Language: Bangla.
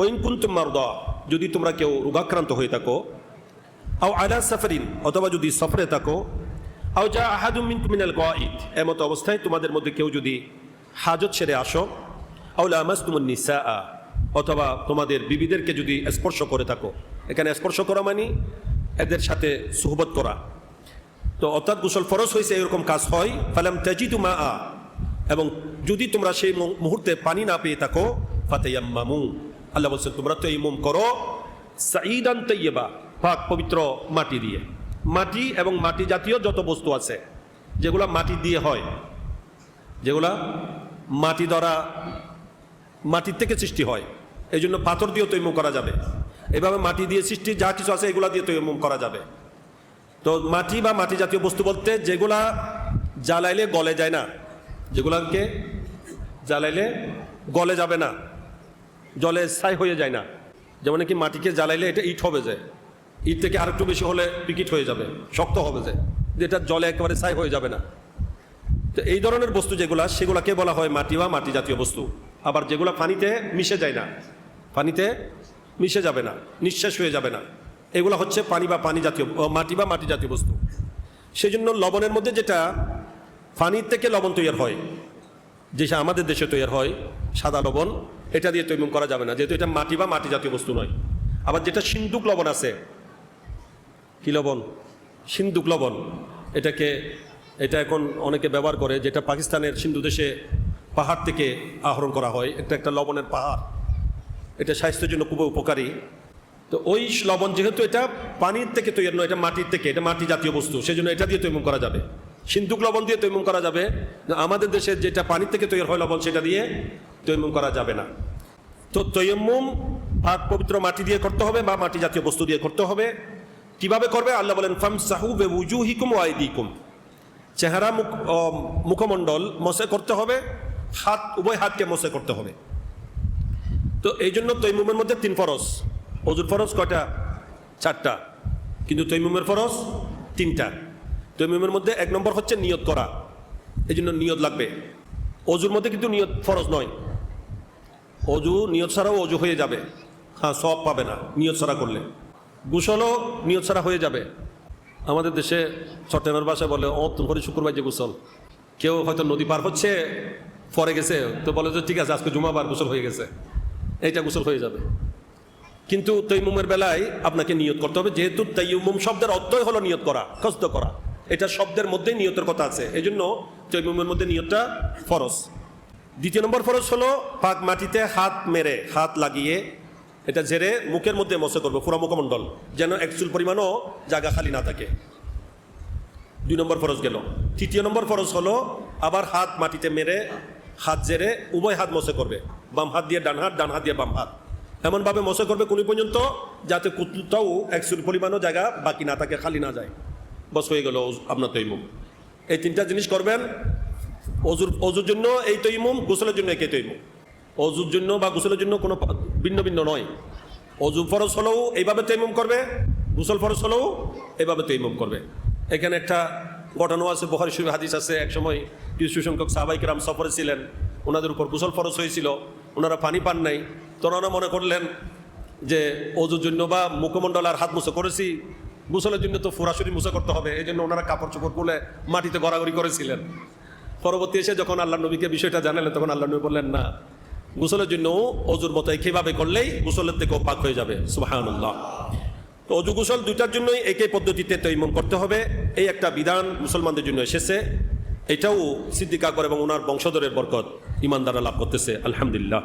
ওইন মারদা যদি তোমরা কেউ রোগাক্রান্ত হয়ে থাকো, আও আলা সাফারিন অথবা যদি সফরে থাকো, আও যা আহাদুম মিন মিনাল গাইদ এমত অবস্থায় তোমাদের মধ্যে কেউ যদি হাজত সেরে আসো, আও লামাসতুমুন নিসা অথবা তোমাদের বিবিদেরকে যদি স্পর্শ করে থাকো। এখানে স্পর্শ করা মানে এদের সাথে সুহবত করা। তো অর্থাৎ গোসল ফরজ হয়েছে, এরকম কাজ হয়। ফালাম তাজিদু মা আ এবং যদি তোমরা সেই মুহূর্তে পানি না পেয়ে থাকো, ফাতায়াম্মামু। আল্লাহ বলছেন, তোমরা তো এই মুম করো সাইদান তৈয়বা পাক পবিত্র মাটি দিয়ে। মাটি এবং মাটি জাতীয় যত বস্তু আছে, যেগুলা মাটি দিয়ে হয়, যেগুলা মাটি দ্বারা মাটির থেকে সৃষ্টি হয় এই জন্য পাথর দিয়েও তৈমুম করা যাবে। এভাবে মাটি দিয়ে সৃষ্টি, যা কিছু আছে এগুলা দিয়ে তৈমুম করা যাবে। তো মাটি বা মাটি জাতীয় বস্তু বলতে যেগুলা জ্বালাইলে গলে যায় না, যেগুলাকে জ্বালাইলে গলে যাবে না। জলে ছাই হয়ে যায় না। যেমন কি মাটিকে জ্বালাইলে এটা ইট হবে যায় ইট থেকে আর একটু বেশি হলে পিকিট হয়ে যাবে, শক্ত হবে যায় যেটা জলে একেবারে ছাই হয়ে যাবে না। তো এই ধরনের বস্তু যেগুলা, সেগুলাকে বলা হয় মাটি বা মাটি জাতীয় বস্তু। আবার যেগুলা পানিতে মিশে যায় না, পানিতে মিশে যাবে না নিঃশ্বাস হয়ে যাবে না। এগুলা হচ্ছে পানি বা পানি জাতীয় মাটি বা মাটি জাতীয় বস্তু। সেই জন্য লবণের মধ্যে যেটা, পানির থেকে লবণ তৈরি হয়। যেটা আমাদের দেশে তৈরি হয়, সাদা লবণ, এটা দিয়ে তৈরি করা যাবে না, যেহেতু এটা মাটি বা মাটি জাতীয় বস্তু নয়। আবার যেটা সিন্দুক লবণ আছে, কি লবণ? সিন্দুক লবণ। এটাকে, এটা এখন অনেকে ব্যবহার করে, যেটা পাকিস্তানের সিন্ধু দেশে পাহাড় থেকে আহরণ করা হয়, এটা একটা লবণের পাহাড়। এটা স্বাস্থ্যের জন্য খুব উপকারী। তো ওই লবণ যেহেতু এটা পানির থেকে তৈরি নয়, এটা মাটির থেকে, এটা মাটি জাতীয় বস্তু সেই জন্য এটা দিয়ে তৈরি করা যাবে। সিন্ধুক লবণ দিয়ে তৈমুম করা যাবে। আমাদের দেশে যেটা পানির থেকে তৈরি হয় লবণ, সেটা দিয়ে তৈমুম করা যাবে না। তো তৈমুম পাক পবিত্র মাটি দিয়ে করতে হবে বা মাটি জাতীয় বস্তু দিয়ে করতে হবে। কীভাবে করবে? আল্লাহ বলেন ফাম সাহু বেউজুহিকুম ওয়াইদিকুম চেহারা মুখ মুখমণ্ডল মশে করতে হবে, হাত, উভয় হাতকে মশে করতে হবে। তো এই জন্য তৈমুমের মধ্যে তিন ফরস অজুর ফরস কয়টা? চারটা। কিন্তু তৈমুমের ফরস তিনটা। তৈমুমের মধ্যে এক নম্বর হচ্ছে নিয়ত করা। এই জন্য নিয়ত লাগবে। অজুর মধ্যে কিন্তু নিয়ত ফরজ নয়। অজু নিয়ত ছাড়াও অজু হয়ে যাবে। হ্যাঁ সব পাবে না নিয়ত ছাড়া করলে। গুসলও নিয়ত ছাড়া হয়ে যাবে। আমাদের দেশে চট্টগ্রামের ভাষায় বলে ও করে শুক্রবার যে গোসল। কেউ হয়তো নদী পার হচ্ছে, পরে গেছে, তো বলে যে, ঠিক আছে, আজকে জুমাবার গোসল হয়ে গেছে। এইটা গোসল হয়ে যাবে। কিন্তু তৈমুমের বেলায় আপনাকে নিয়ত করতে হবে, যেহেতু তৈমুম শব্দের অর্থই হলো নিয়ত করা কষ্ট করা। এটা শব্দের মধ্যেই নিয়তের কথা আছে। এই জন্য তৈমুমের মধ্যে নিয়তটা ফরজ। দ্বিতীয় নম্বর ফরজ হলো পাক মাটিতে হাত মেরে, হাত লাগিয়ে এটা ঝেড়ে মুখের মধ্যে মশে করবে, পুরো মুখমণ্ডল, যেন একচুল পরিমাণও জায়গা খালি না থাকে। দুই নম্বর ফরজ গেল। তৃতীয় নম্বর ফরজ হলো আবার হাত মাটিতে মেরে, হাত জেরে উভয় হাত মশে করবে। বাম হাত দিয়ে ডান হাত ডান হাত দিয়ে বাম হাত। এমনভাবে মশে করবে কোন পর্যন্ত যাতে কুতটাও একচুল পরিমাণও জায়গা বাকি না থাকে, খালি না যায়। বস হয়ে গেল আপনার তৈমুম। এই তিনটা জিনিস করবেন। অজুর অজুর জন্য এই তৈমুম, গোসলের জন্য একে তৈমুম। অজুর জন্য বা গোসলের জন্য কোনো ভিন্ন ভিন্ন নয়। অজু ফরজ হলেও এইভাবে তৈমুম করবে, গোসল ফরজ হলেও এইভাবে তৈমুম করবে। এখানে একটা ঘটনা আছে বহারি শরীফ হাদিস আছে। এক সময় কিছু সংখ্যক সাহাবাই কিরাম সফরে ছিলেন। ওনাদের উপর গোসল ফরজ হয়েছিল। ওনারা পানি পান নাই। তো ওনারা মনে করলেন যে অজুর জন্য বা মুখমণ্ডল আর হাত মুছে করেছি। গোসলের জন্য তো ফুরাসুরি মুসা করতে হবে, এই জন্য ওনারা কাপড় চোপড় খুলে মাটিতে গড়াগড়ি করেছিলেন। পরবর্তী এসে যখন আল্লাহ নবীকে বিষয়টা জানালেন, তখন আল্লাহ নবী বললেন, না, গোসলের জন্য অজুর মতো একইভাবে করলেই গোসলের থেকেও পাক হয়ে যাবে? সুবাহানুল্লাহ। তো অজু গোসল দুইটার জন্যই একই পদ্ধতিতে তৈমন করতে হবে। এই একটা বিধান মুসলমানদের জন্য এসেছে। এটাও সিদ্দিক এবং ওনার বংশধরের বরকত ইমানদারা লাভ করতেছে, আলহামদুলিল্লাহ।